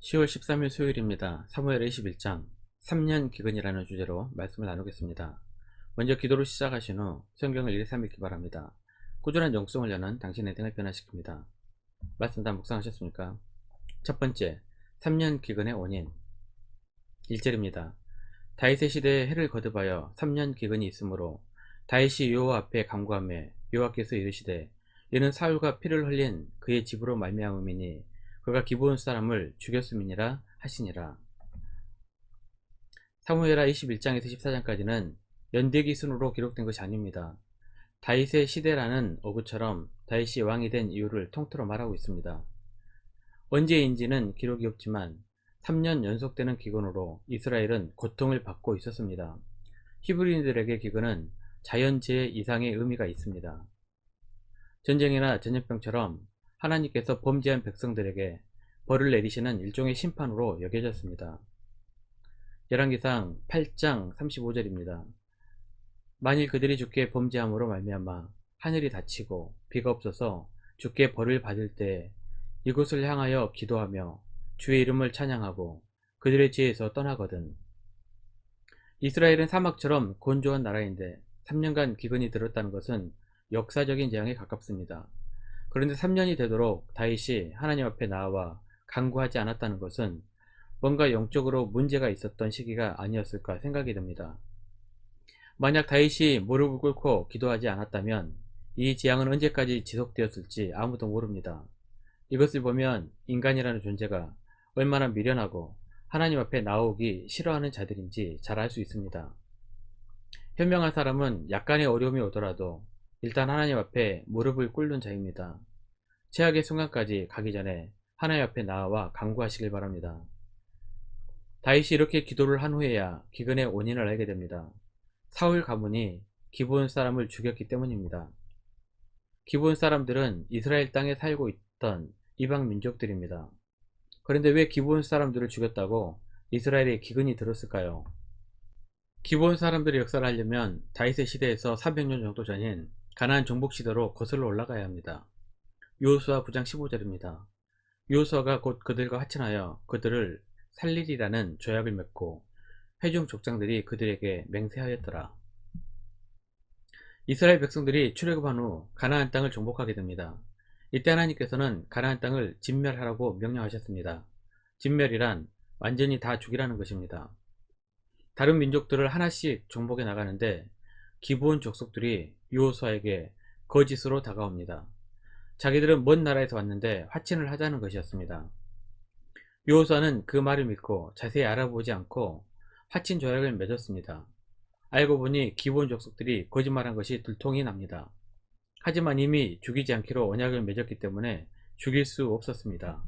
10월 13일 수요일입니다. 사무엘 21장 3년 기근이라는 주제로 말씀을 나누겠습니다. 먼저 기도로 시작하신 후 성경을 1, 3 읽기 바랍니다. 꾸준한 영성을 여는 당신의 등을 변화시킵니다. 말씀 다 묵상하셨습니까? 첫 번째, 3년 기근의 원인 1절입니다. 다윗의 시대에 해를 거듭하여 3년 기근이 있으므로 다윗이 여호와 앞에 간구하며 여호와께서 이르시되 이는 사울과 피를 흘린 그의 집으로 말미암음이니 그가 기브온 사람을 죽였음이니라 하시니라. 사무엘하 21장에서 14장까지는 연대기 순으로 기록된 것이 아닙니다. 다윗의 시대라는 어구처럼 다윗이 왕이 된 이유를 통틀어 말하고 있습니다. 언제인지는 기록이 없지만 3년 연속되는 기근으로 이스라엘은 고통을 받고 있었습니다. 히브리인들에게 기근은 자연재해 이상의 의미가 있습니다. 전쟁이나 전염병처럼 하나님께서 범죄한 백성들에게 벌을 내리시는 일종의 심판으로 여겨졌습니다. 열왕기상 8장 35절입니다. 만일 그들이 주께 범죄함으로 말미암아 하늘이 닫히고 비가 없어서 주께 벌을 받을 때 이곳을 향하여 기도하며 주의 이름을 찬양하고 그들의 지혜에서 떠나거든. 이스라엘은 사막처럼 건조한 나라인데 3년간 기근이 들었다는 것은 역사적인 재앙에 가깝습니다. 그런데 3년이 되도록 다윗이 하나님 앞에 나와 간구하지 않았다는 것은 뭔가 영적으로 문제가 있었던 시기가 아니었을까 생각이 듭니다. 만약 다윗이 무릎을 꿇고 기도하지 않았다면 이 재앙은 언제까지 지속되었을지 아무도 모릅니다. 이것을 보면 인간이라는 존재가 얼마나 미련하고 하나님 앞에 나오기 싫어하는 자들인지 잘 알 수 있습니다. 현명한 사람은 약간의 어려움이 오더라도 일단 하나님 앞에 무릎을 꿇는 자입니다. 최악의 순간까지 가기 전에 하나님 앞에 나와 간구하시길 바랍니다. 다윗이 이렇게 기도를 한 후에야 기근의 원인을 알게 됩니다. 사울 가문이 기브온 사람을 죽였기 때문입니다. 기브온 사람들은 이스라엘 땅에 살고 있던 이방 민족들입니다. 그런데 왜 기브온 사람들을 죽였다고 이스라엘에 기근이 들었을까요? 기브온 사람들의 역사를 하려면 다윗의 시대에서 300년 정도 전인 가나안 정복 시대로 거슬러 올라가야 합니다. 요수아 9장 15절입니다. 요수아가 곧 그들과 하친하여 그들을 살리리라는 조약을 맺고 회중 족장들이 그들에게 맹세하였더라. 이스라엘 백성들이 출애굽한 후 가나안 땅을 정복하게 됩니다. 이때 하나님께서는 가나안 땅을 진멸하라고 명령하셨습니다. 진멸이란 완전히 다 죽이라는 것입니다. 다른 민족들을 하나씩 정복해 나가는데 기브온 족속들이 요호수아에게 거짓으로 다가옵니다. 자기들은 먼 나라에서 왔는데 화친을 하자는 것이었습니다. 요호수아는 그 말을 믿고 자세히 알아보지 않고 화친 조약을 맺었습니다. 알고 보니 기본 족속들이 거짓말한 것이 들통이 납니다. 하지만 이미 죽이지 않기로 언약을 맺었기 때문에 죽일 수 없었습니다.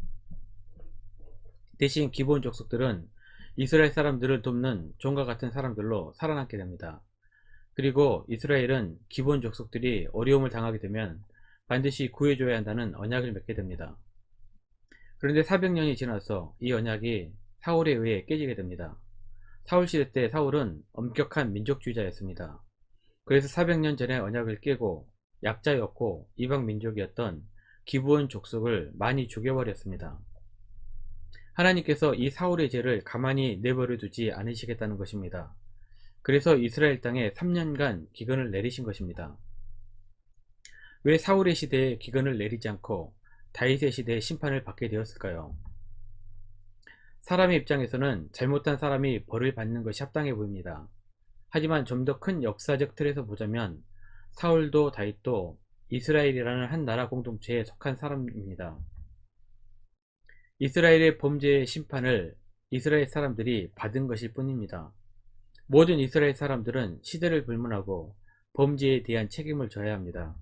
대신 기본 족속들은 이스라엘 사람들을 돕는 종과 같은 사람들로 살아남게 됩니다. 그리고 이스라엘은 기본 족속들이 어려움을 당하게 되면 반드시 구해줘야 한다는 언약을 맺게 됩니다. 그런데 400년이 지나서 이 언약이 사울에 의해 깨지게 됩니다. 사울 시대 때 사울은 엄격한 민족주의자였습니다. 그래서 400년 전에 언약을 깨고 약자였고 이방 민족이었던 기브온 족속을 많이 죽여버렸습니다. 하나님께서 이 사울의 죄를 가만히 내버려 두지 않으시겠다는 것입니다. 그래서 이스라엘 땅에 3년간 기근을 내리신 것입니다. 왜 사울의 시대에 기근을 내리지 않고 다윗의 시대에 심판을 받게 되었을까요? 사람의 입장에서는 잘못한 사람이 벌을 받는 것이 합당해 보입니다. 하지만 좀 더 큰 역사적 틀에서 보자면 사울도 다윗도 이스라엘이라는 한 나라 공동체에 속한 사람입니다. 이스라엘의 범죄의 심판을 이스라엘 사람들이 받은 것일 뿐입니다. 모든 이스라엘 사람들은 시대를 불문하고 범죄에 대한 책임을 져야 합니다.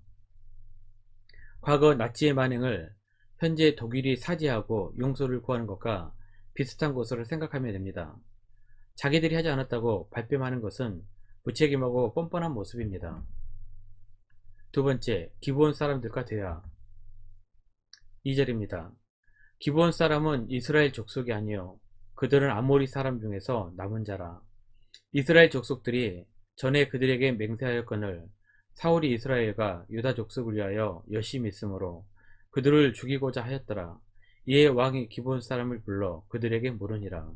과거 나치의 만행을 현재 독일이 사죄하고 용서를 구하는 것과 비슷한 것으로 생각하면 됩니다. 자기들이 하지 않았다고 발뺌하는 것은 무책임하고 뻔뻔한 모습입니다. 두 번째, 기본 사람들과 대화 2절입니다. 기본 사람은 이스라엘 족속이 아니요 그들은 아모리 사람 중에서 남은 자라. 이스라엘 족속들이 전에 그들에게 맹세하였거늘 사울이 이스라엘과 유다 족속을 위하여 열심히 있으므로 그들을 죽이고자 하였더라. 이에 왕이 기본 사람을 불러 그들에게 물으니라.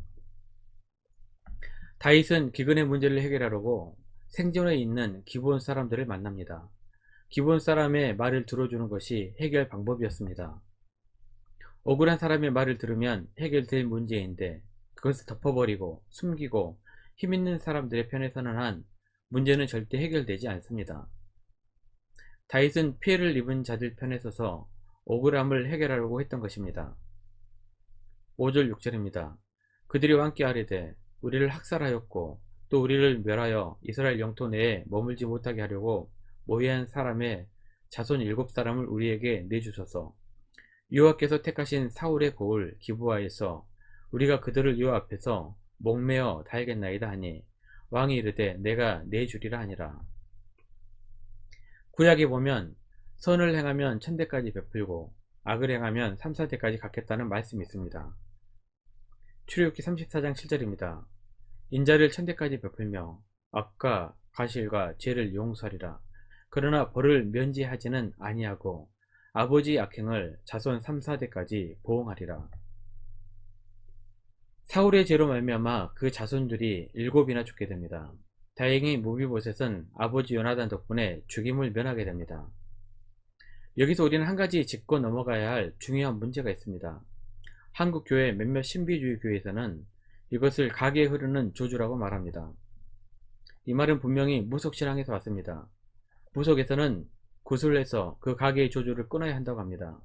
다윗은 기근의 문제를 해결하려고 생존에 있는 기본 사람들을 만납니다. 기본 사람의 말을 들어주는 것이 해결 방법이었습니다. 억울한 사람의 말을 들으면 해결될 문제인데 그것을 덮어버리고 숨기고 힘있는 사람들의 편에 서는 한 문제는 절대 해결되지 않습니다. 다윗은 피해를 입은 자들 편에 서서 억울함을 해결하려고 했던 것입니다. 5절 6절입니다. 그들이 왕께 아뢰되 우리를 학살하였고 또 우리를 멸하여 이스라엘 영토 내에 머물지 못하게 하려고 모의한 사람의 자손 일곱 사람을 우리에게 내주소서. 여호와께서 택하신 사울의 고을 기부하에서 우리가 그들을 여호와 앞에서 목매어 달겠나이다 하니 왕이 이르되 내가 내주리라 하니라. 구약에 보면 선을 행하면 천대까지 베풀고 악을 행하면 삼사대까지 갖겠다는 말씀이 있습니다. 출애굽기 34장 7절입니다. 인자를 천대까지 베풀며 악과 가실과 죄를 용서하리라. 그러나 벌을 면제하지는 아니하고 아버지 악행을 자손 3, 4대까지 보응하리라. 사울의 죄로 말미암아 그 자손들이 일곱이나 죽게 됩니다. 다행히 무비보셋은 아버지 요나단 덕분에 죽임을 면하게 됩니다. 여기서 우리는 한 가지 짚고 넘어가야 할 중요한 문제가 있습니다. 한국 교회 몇몇 신비주의 교회에서는 이것을 가게에 흐르는 조주라고 말합니다. 이 말은 분명히 무속신앙에서 왔습니다. 무속에서는 구슬해서 그 가게의 조주를 끊어야 한다고 합니다.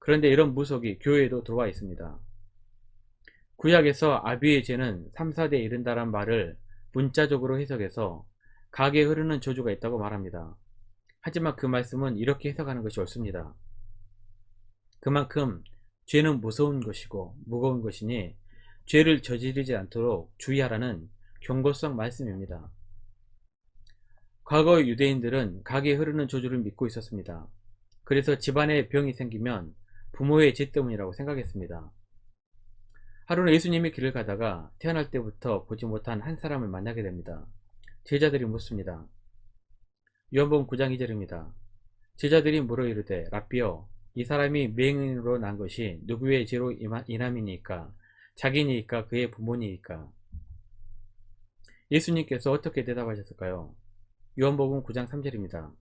그런데 이런 무속이 교회에도 들어와 있습니다. 구약에서 아비의 죄는 3, 4대에 이른다란 말을 문자적으로 해석해서 가게에 흐르는 조주가 있다고 말합니다. 하지만 그 말씀은 이렇게 해석하는 것이 옳습니다. 그만큼 죄는 무서운 것이고 무거운 것이니 죄를 저지르지 않도록 주의하라는 경고성 말씀입니다. 과거 유대인들은 가게에 흐르는 조주를 믿고 있었습니다. 그래서 집안에 병이 생기면 부모의 죄 때문이라고 생각했습니다. 하루는 예수님의 길을 가다가 태어날 때부터 보지 못한 한 사람을 만나게 됩니다. 제자들이 묻습니다. 요한복음 9장 2절입니다. 제자들이 물어 이르되 라비어 이 사람이 맹인으로 난 것이 누구의 죄로 인함이니까 자기니까 그의 부모니까 예수님께서 어떻게 대답하셨을까요? 요한복음 9장 3절입니다.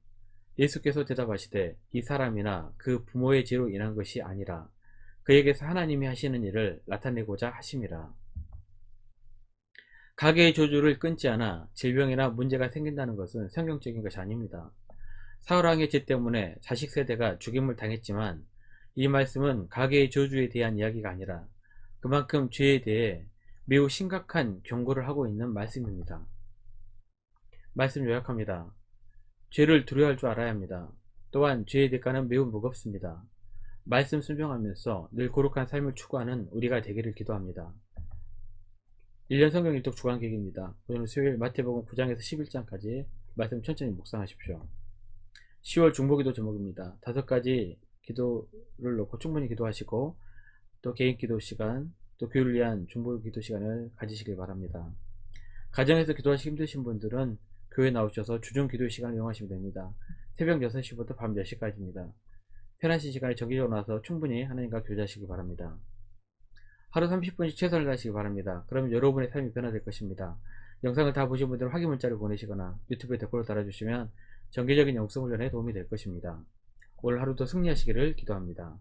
예수께서 대답하시되 이 사람이나 그 부모의 죄로 인한 것이 아니라 그에게서 하나님이 하시는 일을 나타내고자 하심이라. 가게의 조주를 끊지 않아 질병이나 문제가 생긴다는 것은 성경적인 것이 아닙니다. 사울왕의 죄 때문에 자식 세대가 죽임을 당했지만 이 말씀은 가게의 조주에 대한 이야기가 아니라 그만큼 죄에 대해 매우 심각한 경고를 하고 있는 말씀입니다. 말씀 요약합니다. 죄를 두려워할 줄 알아야 합니다. 또한 죄의 대가는 매우 무겁습니다. 말씀 순종하면서 늘 거룩한 삶을 추구하는 우리가 되기를 기도합니다. 1년 성경 일독 주간객입니다. 오늘 수요일 마태복음 9장에서 11장까지 말씀 천천히 묵상하십시오. 10월 중보기도 제목입니다. 다섯 가지 기도를 놓고 충분히 기도하시고 또 개인 기도 시간, 또 교회를 위한 중보 기도 시간을 가지시길 바랍니다. 가정에서 기도하시 힘드신 분들은 교회 나오셔서 주중 기도 시간을 이용하시면 됩니다. 새벽 6시부터 밤 10시까지입니다. 편하신 시간에 정기적으로 나와서 충분히 하나님과 교제하시기 바랍니다. 하루 30분씩 최선을 다하시기 바랍니다. 그러면 여러분의 삶이 변화될 것입니다. 영상을 다 보신 분들은 확인 문자를 보내시거나 유튜브에 댓글을 달아주시면 정기적인 영성 훈련에 도움이 될 것입니다. 오늘 하루도 승리하시기를 기도합니다.